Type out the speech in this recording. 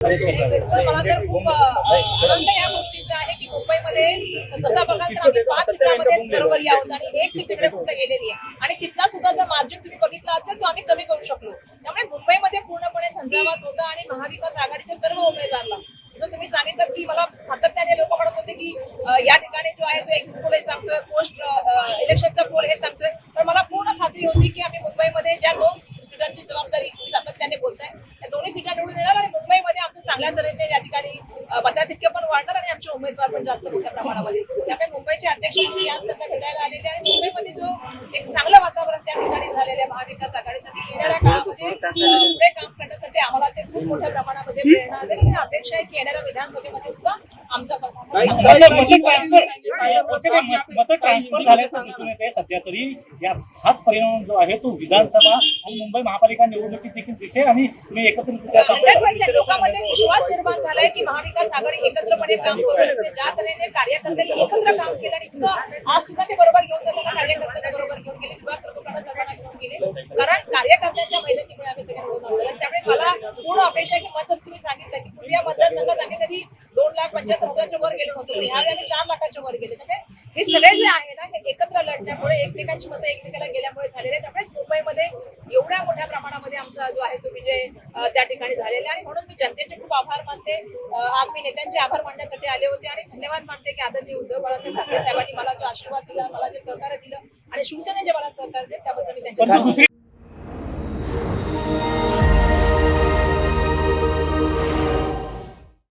मला तर खूप आनंद या गोष्टीचा आहे की मुंबईमध्ये तसा बघाल तर आम्ही पाच सीटामध्येच बरोबर आहोत आणि एक सीट तिकडे फक्त गेलेली आहे. आणि तिथला सुद्धा जर मार्जिन तुम्ही बघितला असेल तो आम्ही कमी करू शकलो. त्यामुळे मुंबईमध्ये पूर्णपणे झंझावात होता आणि महाविकास आघाडीच्या सर्व उमेदवारला जर तुम्ही सांगितलं की मला सातत्याने लोक म्हणत होते की या ठिकाणी जो आहे तो एक्झिट पोल हे सांगतोय पोस्ट इलेक्शनचा पोल हे सांगतोय. तर मला पूर्ण खात्री होती की आम्ही मुंबईमध्ये ज्या दोन सीटांची जबाबदारी तुम्ही सातत्याने बोलताय त्या दोन्ही सीटा निवडून येणार आणि मुंबईमध्ये आमचं चांगल्या तऱ्हेने या ठिकाणी मताधिक्य पण वाढणार आणि आमचे उमेदवार पण जास्त मोठ्या प्रमाणामध्ये त्यामुळे मुंबईचे अध्यक्ष म्हणून याच त्यांना भेटायला आलेले आणि मुंबईमध्ये जो एक चांगलं वातावरण त्या ठिकाणी झालेलं आहे महाविकास आघाडीसाठी. येणाऱ्या काळामध्ये पुढे काम करण्यासाठी आम्हाला ते खूप मोठ्या प्रमाणामध्ये प्रेरणा देईल आणि अपेक्षा आहे की येणाऱ्या विधानसभेमध्ये सुद्धा आमचा मत ट्रान्सफर झाल्याचं दिसून येते सध्या तरी या हाच परिणाम जो आहे तो विधानसभा आणि मुंबई महापालिका निवडणुकीत देखील दिसेल आणि तुम्ही पर्सेंट लोकांमध्ये विश्वास निर्माण झालाय की महाविकास आघाडी एकत्रपणे काम करू ज्या तऱ्हेने कार्यकर्त्यांनी एकत्र काम केलं आणि इतकं आज सुद्धा ते बरोबर घेऊन जाताना कार्यकर्त्यांना बरोबर घेऊन गेले. किंवा प्रमुखांना सर्वांना घेऊन गेले. कारण कार्यकर्त्यांच्या मेहनतीमुळे आम्ही सगळे निवडून आलो त्यामुळे मला पूर्ण अपेक्षा की मत तुम्ही सांगितलं की पूर्वी या मतदारसंघात आम्ही कधी दोन लाख पंच्याहत्तर हजारच्या वर गेलो नव्हतो. यावेळी आम्ही चार लाखाच्या वर गेले. त्यामुळे हे सगळे जे आहे ना हे एकत्र लढण्यामुळे एकमेकांची मतं एकमेकाला गेल्यामुळे झालेले त्यामुळेच मुंबईमध्ये एवढ्या मोठ्या प्रमाणामध्ये आहे. तो विजय अ, त्या ठिकाणी झालेला आणि म्हणून मी जनतेचे खूप आभार मानते. आज मी नेत्यांचे आभार मानण्यासाठी आले होते आणि धन्यवाद मानते की आदरणीय उद्धव बाळासाहेब ठाकरे साहेबांनी मला जो आशीर्वाद दिला मला जे सहकार्य दिलं आणि शिवसेनेचे मला सहकार्य दिले त्याबद्दल मी त्यांचे परंतु दुसरी